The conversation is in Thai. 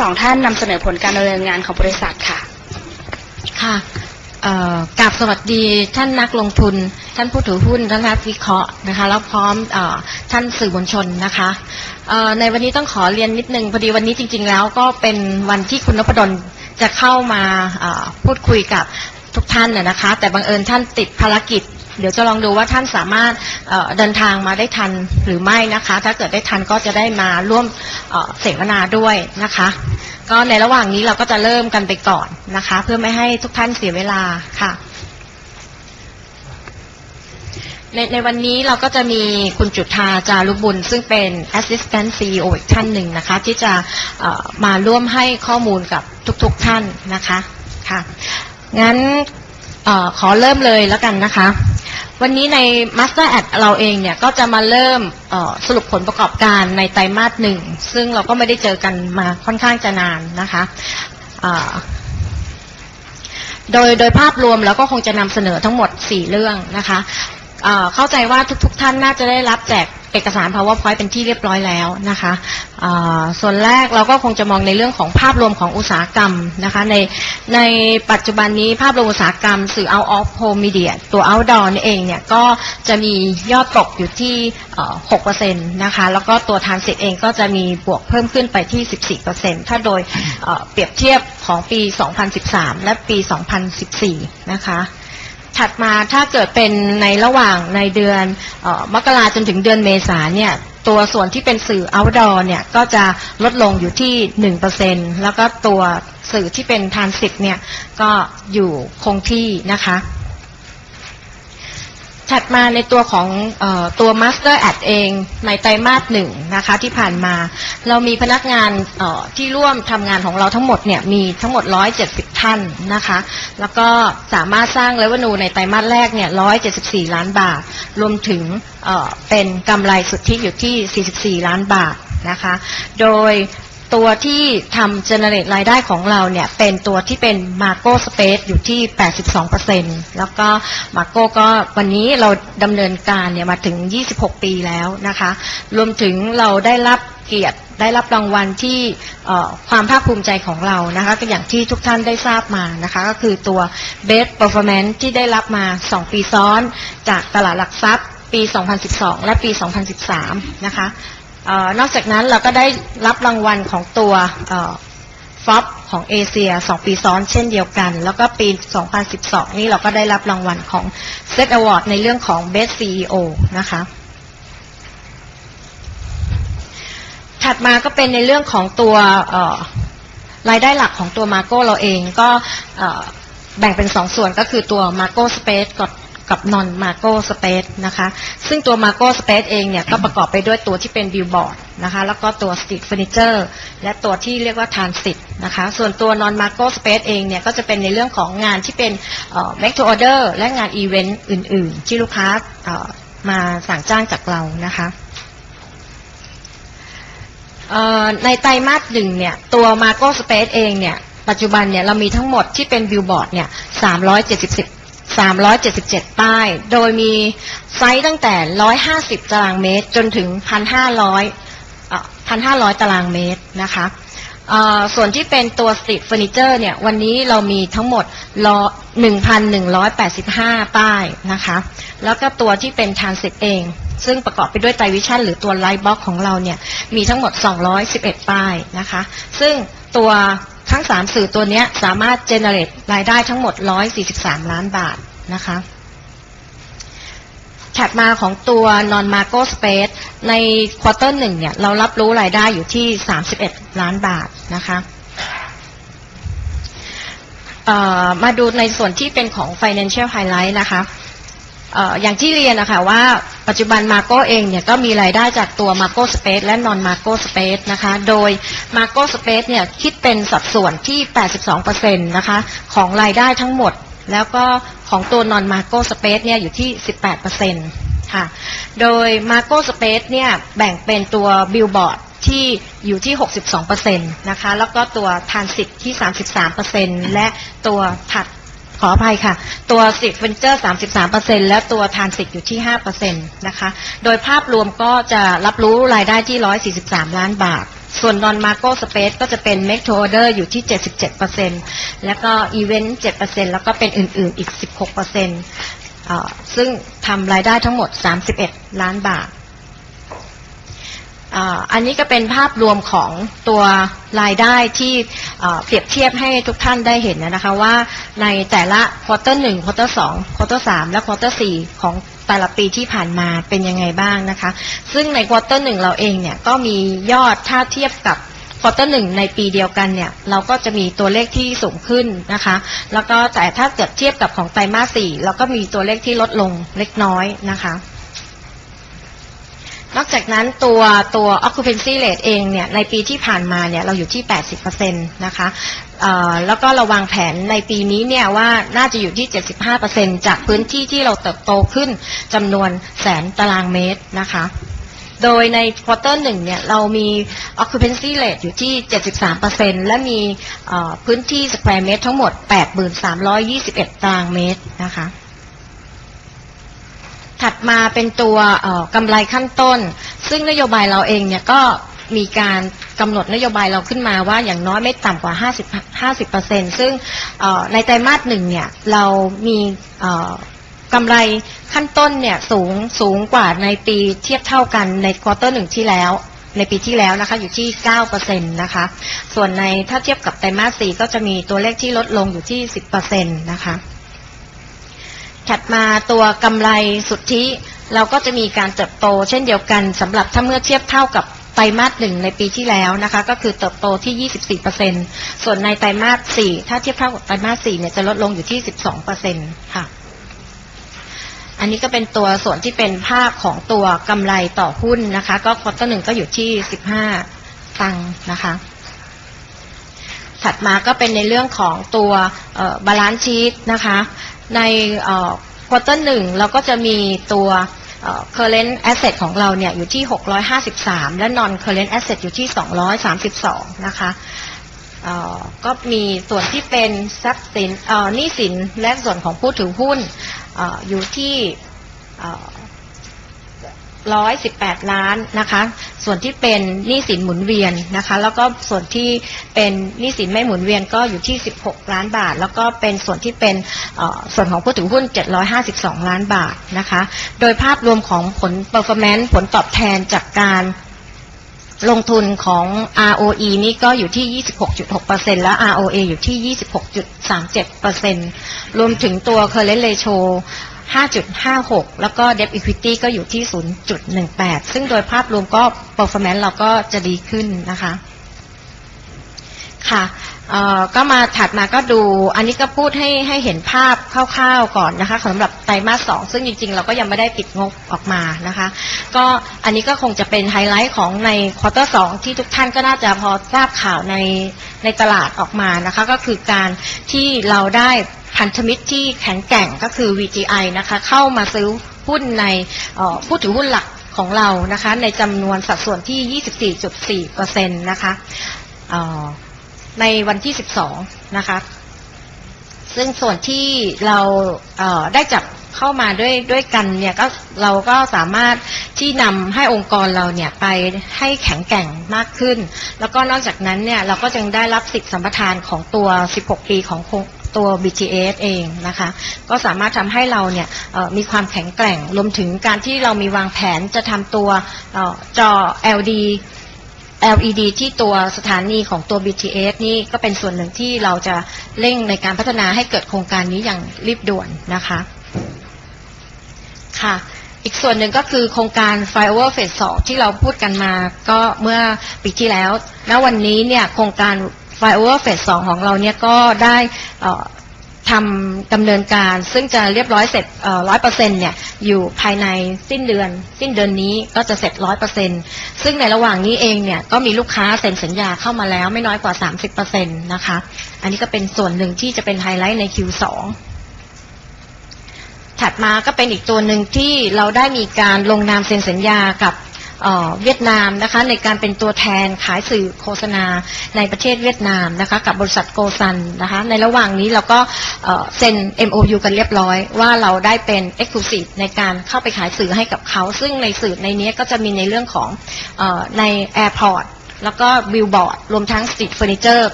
สองท่านนำเสนอผลการดำเนินงานของบริษัทค่ะ ค่ะเอ่อกราบสวัสดีท่านนักลงทุน ท่านผู้ถือหุ้นท่านนักวิเคราะห์นะคะ แล้วพร้อมอท่านสื่อมวลชนนะคะในวันนี้ต้องขอเรียนนิดนึงพอดีวันนี้จริง ๆ แล้วก็เป็นวันที่คุณนพดลจะเข้ามาพูดคุยกับทุกท่านนะนะคะ แต่บังเอิญท่านติดภารกิจ เดี๋ยวจะลองดูว่าท่านสามารถเดินทางมาได้ทันหรือไม่นะคะ ถ้าเกิดได้ทันก็จะได้มาร่วมเสวนาด้วยนะคะ ก็ในระหว่างนี้เราก็จะเริ่มกันไปก่อนนะคะ เพื่อไม่ให้ทุกท่านเสียเวลาค่ะในในวันนี้เราก็จะมีคุณจุธาจารุบุญ ซึ่งเป็น Assistant CEO อีกท่านหนึ่งนะคะ ที่จะมาร่วมให้ข้อมูลกับทุกๆท่านนะคะค่ะงั้นอขอเริ่มเลยแล้วกันนะคะ วันนี้ใน Master Ad เราเองเนี่ยก็จะมาเริ่มสรุปผลประกอบการในไตรมาสหนึ่งซึ่งเราก็ไม่ได้เจอกันมาค่อนข้างจะนานนะคะโดยโดยภาพรวมแล้วก็คงจะนำเสนอทั้งหมด 4 เรื่องนะคะเอ่อเข้าใจว่าทุกๆทท่านน่าจะได้รับแจก เอกสาร powerpoint เป็นที่เรียบร้อยแล้วนะคะส่วนแรกเราก็คงจะมองในเรื่องของภาพรวมของอุตสาหกรรมนะคะในในปัจจุบันนี้ภาพรวมอุตสาหกรรม สื่อ out of home media ตัว outdoor นี่เองเนี่ยก็จะมียอดตกอยู่ที่เอ่อ6%นะคะแล้วก็ตัวทานสิทเองก็จะมีบวกเพิ่มขึ้นไปที่ 14%ถ้าโดยเปรียบเทียบของปี 2013 และปี 2014 นะคะ ถัดมาถ้าเกิดเป็นในระหว่างในเดือนออมกราจนถึงเดือนเมษาเนี่ยตัวส่วนที่เป็นสื่อ outdoor เนี่ยก็จะลดลงอยู่ที่ 1%แล้วก็ตัวสื่อที่เป็นทานสิทธ์เนี่ยก็อยู่คงที่นะคะ ถัดมาในตัวของออตัว Master Ad เองในไตรมาสหนึ่งนะคะที่ผ่านมา เรามีพนักงานที่ร่วมทำงานของเราทั้งหมดเนี่ยมีทั้งหมด 170 ท่านนะคะ แล้วก็สามารถสร้าง revenue ในไตรมาสแรกเนี่ย 174 ล้านบาท รวมถึงเเป็นกำไรสุทธิอยู่ที่ 44 ล้านบาทนะคะ โดย ตัวที่ทำ generate รายได้ของเราเนี่ย เป็นตัวที่เป็น Marco Space อยู่ที่ 82%แล้วก็ Marco ก็วันนี้เราดำเนินการเนี่ยมาถึง 26 ปีแล้วนะคะ รวมถึงเราได้รับเกียรติได้รับรางวัลที่ความภาคภูมิใจของเรานะคะก็อย่างที่ทุกท่านได้ทราบมานะคะ ก็คือตัว Best Performance ที่ได้รับมา 2 ปีซ้อน จากตลาดหลักทรัพย์ปี 2012 และปี 2013 นะคะ ออนอกจากนั้นเราก็ได้รับรางวัลของตัวฟอปของเอเชีย2ปีซ้อนเช่นเดียวกัน แล้วก็ปี 2012 นี่เราก็ได้รับรางวัลของ Set Award ในเรื่องของ Best CEO นะคะ ถัดมาก็เป็นในเรื่องของตัวรายได้หลักของตัวมาโก้เราเองก็แบ่งเป็นสองส่วนก็คือตัว Marco Space กับ กับ non Marco Space นะคะ ซึ่งตัว Marco Space เองเนี่ยก็ประกอบไปด้วยตัวที่เป็น Billboard นะคะแล้วก็ตัว Street Furniture และตัวที่เรียกว่า Transit นะคะส่วนตัว non Marco Space เองเนี่ยก็จะเป็นในเรื่องของงานที่เป็นเอ่อ make to order และงานอีเวนต์อื่น ๆ ที่ลูกค้ามาสั่งจ้างจากเรานะคะในไตรมาสหนึ่งเนี่ยตัว Marco Space เองเนี่ยปัจจุบันเนี่ยเรามีทั้งหมดที่เป็นบิลบอร์ดเนี่ย370 377 ป้าย โดยมีไซส์ตั้งแต่ 150 ตารางเมตร จนถึง 1,500เอ่อ1,500 ตารางเมตรนะคะส่วนที่เป็นตัวสตรีทเฟอร์นิเจอร์เนี่ย วันนี้เรามีทั้งหมดรอ1,185 ป้ายนะคะ แล้วก็ตัวที่เป็นทานสิ t เอง ซึ่งประกอบไปด้วยไตวิชั่นหรือตัวไลท์บ็อกของเราเนี่ย มีทั้งหมด 211 ป้ายนะคะ ซึ่งตัวทั้ง 3 สื่อตัวนี้สามารถ generate รายได้ทั้งหมด 143 ล้านบาท นะคะถัดมาของตัว non Marco Space ในควอเตอร์หนึ่งเนี่ย เรารับรู้รายได้อยู่ที่ 31 ล้านบาทนะคะมาดูในส่วนที่เป็นของ Financial Highlight นะคะเอ่ออย่างที่เรียนนะคะว่าปัจจุบัน Marco เองเนี่ยก็มีรายได้จากตัว Marco Space และ non Marco Space นะคะ โดย Marco Space เนี่ยคิดเป็นสัดส่วนที่ 82%นะคะของรายได้ทั้งหมด แล้วก็ของตัว non Marco Space เนี่ยอยู่ที่ 18%ค่ะ โดย Marco Space เนี่ยแบ่งเป็นตัว Billboard ที่อยู่ที่ 62%นะคะ แล้วก็ตัว Transit ที่ 33%และตัวถัดขออภัยค่ะ ตัวสิทธิ์เฟอร์นิเจอร์33%และตัวทานสิทธิ์อยู่ที่ 5%นะคะ โดยภาพรวมก็จะรับรู้รายได้ที่ 143 ล้านบาท ส่วน non Marco Space ก็จะเป็น Make to Order อยู่ที่ 77%แล้วก็ Event 7%แล้วก็เป็นอื่นๆอีก 16%เอ่อซึ่งทำรายได้ทั้งหมด 31 ล้านบาท อันนี้ก็เป็นภาพรวมของตัวรายได้ที่เปรียบเทียบให้ทุกท่านได้เห็นนะคะว่าในแต่ละควอเตอร์หนึ่งควอเตอร์สองควอเตอร์สามและควอเตอร์สี่ของ แต่ละปีที่ผ่านมาเป็นยังไงบ้างนะคะ ซึ่งในควอเตอร์หนึ่งเราเองเนี่ยก็มียอดถ้าเทียบกับควอเตอร์หนึ่งในปีเดียวกันเนี่ยเราก็จะมีตัวเลขที่สูงขึ้นนะคะ แล้วก็แต่ถ้าเกิดเทียบกับของไตรมาสสี่เราก็มีตัวเลขที่ลดลงเล็กน้อยนะคะ นอกจากนั้นตัวตัว occupancy rate เองเนี่ยในปีที่ผ่านมาเนี่ยเราอยู่ที่ 80%นะคะแล้วก็เราวางแผนในปีนี้เนี่ยว่าน่าจะอยู่ที่ 75%จากพื้นที่ที่เราเติบโตขึ้นจำนวนแสนตารางเมตรนะคะโดยในควอเตอร์หนึ่งเนี่ยเรามี occupancy rate อยู่ที่ 73%และมีพื้นที่ square meter ทั้งหมด 8,321 ตารางเมตรนะคะ ถัดมาเป็นตัวกำไรขั้นต้น ซึ่งนโยบายเราเองเนี่ยก็มีการกำหนดนโยบายเราขึ้นมาว่าอย่างน้อยไม่ต่ำกว่า 50 50%ซึ่งเอ่อในไตรมาสหนึ่งเนี่ยเรามีกำไรขั้นต้นเนี่ยสูงสูงกว่าในปีเทียบเท่ากันในควอเตอร์หนึ่งที่แล้ว ในปีที่แล้วนะคะอยู่ที่ 9%นะคะ ส่วนในถ้าเทียบกับไตรมาสสี่ก็จะมีตัวเลขที่ลดลงอยู่ที่ 10%นะคะ ถัดมาตัวกำไรสุทธิ เราก็จะมีการเติบโต เช่นเดียวกันสำหรับถ้าเมื่อเทียบเท่ากับไตรมาสหนึ่งในปีที่แล้วนะคะ ก็คือเติบโตที่ 24%ส่วนในไตรมาสสี่ถ้าเทียบเท่ากับไตรมาสสี่เนี่ยจะลดลงอยู่ที่ 12%ค่ะ อันนี้ก็เป็นตัวส่วนที่เป็นภาพของตัวกำไรต่อหุ้นนะคะ ก็ควอเตอร์หนึ่งก็อยู่ที่ 15 ตังค์นะคะถัดมาก็เป็นในเรื่องของตัวบาลานซ์ชีตนะคะ ในควอเตอร์หนึ่งเราก็จะมีตัวเอ่อ current asset ของเราเนี่ยอยู่ที่ 653 และ non current asset อยู่ที่ 232 นะคะเอ่อก็มีส่วนที่เป็นทรัพย์สินหนี้สินและส่วนของผู้ถือหุ้นออยู่ที่ เอ่อ118 ล้านนะคะ ส่วนที่เป็นหนี้สินหมุนเวียนนะคะ แล้วก็ส่วนที่เป็นหนี้สินไม่หมุนเวียนก็อยู่ที่ 16 ล้านบาท แล้วก็เป็นส่วนที่เป็นส่วนของผู้ถือหุ้น 752 ล้านบาทนะคะ โดยภาพรวมของผล performance ผลตอบแทนจากการลงทุนของ ROE นี่ก็อยู่ที่ 26.6%และ ROA อยู่ที่ 26.37%รวมถึงตัว current ratio 5.56 แล้วก็ debt equity ก็อยู่ที่ 0.18 ซึ่งโดยภาพรวมก็ performance เราก็จะดีขึ้นนะคะ ค่ะก็มาถัดมาก็ดู อันนี้ก็พูดให้ให้เห็นภาพคร่าวๆก่อนนะคะสำหรับไตรมาสสองซึ่งจริงๆ เราก็ยังไม่ได้ปิดงบออกมานะคะ ก็อันนี้ก็คงจะเป็นไฮไลท์ของในควอเตอร์สองที่ทุกท่านก็น่าจะพอทราบข่าวในในตลาดออกมานะคะ ก็คือการที่เราได้ พันธมิตรที่แข็งแกร่งก็คือ VGI นะคะเข้ามาซื้อหุ้นในผู้ถือหุ้นหลักของเรานะคะในจำนวนสัดส่วนที่ 24.4%นะคะเอ่อในวันที่ 12 นะคะซึ่งส่วนที่เราเได้จับเข้ามาด้วยด้วยกันเนี่ยก็เราก็สามารถที่นำให้องค์กรเราเนี่ยไปให้แข็งแกร่งมากขึ้น แล้วก็นอกจากนั้นเนี่ยเราก็ยังได้รับสิทธิสัมปทานของตัว 16 ปีของคง ตัว BTS เองนะคะ ก็สามารถทำให้เราเนี่ยมีความแข็งแกร่ง รวมถึงการที่เรามีวางแผนจะทำตัวออจอ LD LED ที่ตัวสถานีของตัว BTS นี่ก็เป็นส่วนหนึ่งที่เราจะเร่งในการพัฒนาให้เกิดโครงการนี้อย่างรีบด่วนนะคะ ค่ะ อีกส่วนหนึ่งก็คือโครงการ Flyover Phase 2ที่เราพูดกันมาก็เมื่อปีที่แล้ว ณ วันนี้เนี่ยโครงการ Flyover Phase 2ของเราเนี่ยก็ได้ทำดำเนินการซึ่งจะเรียบร้อยเสร็จร้อยเปอร์เซ็นต์เนี่ยอยู่ภายในสิ้นเดือน สิ้นเดือนนี้ก็จะเสร็จร้อยเปอร์เซ็นต์ซึ่งในระหว่างนี้เองเนี่ยก็มีลูกค้าเซ็นสัญญาเข้ามาแล้วไม่น้อยกว่า30เปอร์เซ็นต์นะคะ อันนี้ก็เป็นส่วนหนึ่งที่จะเป็นไฮไลท์ใน Q2 ถัดมาก็เป็นอีกตัวหนึ่งที่เราได้มีการลงนามเซ็นสัญญากับ เวียดนามนะคะในการเป็นตัวแทนขายสื่อโฆษณาในประเทศเวียดนามนะคะกับบริษัทโกซันนะคะในระหว่างนี้เราก็เอ่อเซ็น MOU กันเรียบร้อย ว่าเราได้เป็น Exclusive ในการเข้าไปขายสื่อให้กับเขา ซึ่งในสื่อในนี้ก็จะมีในเรื่องของเออใน Airport แล้วก็บิลบอร์ดรวมทั้งสตรีทเฟอร์นิเจอร์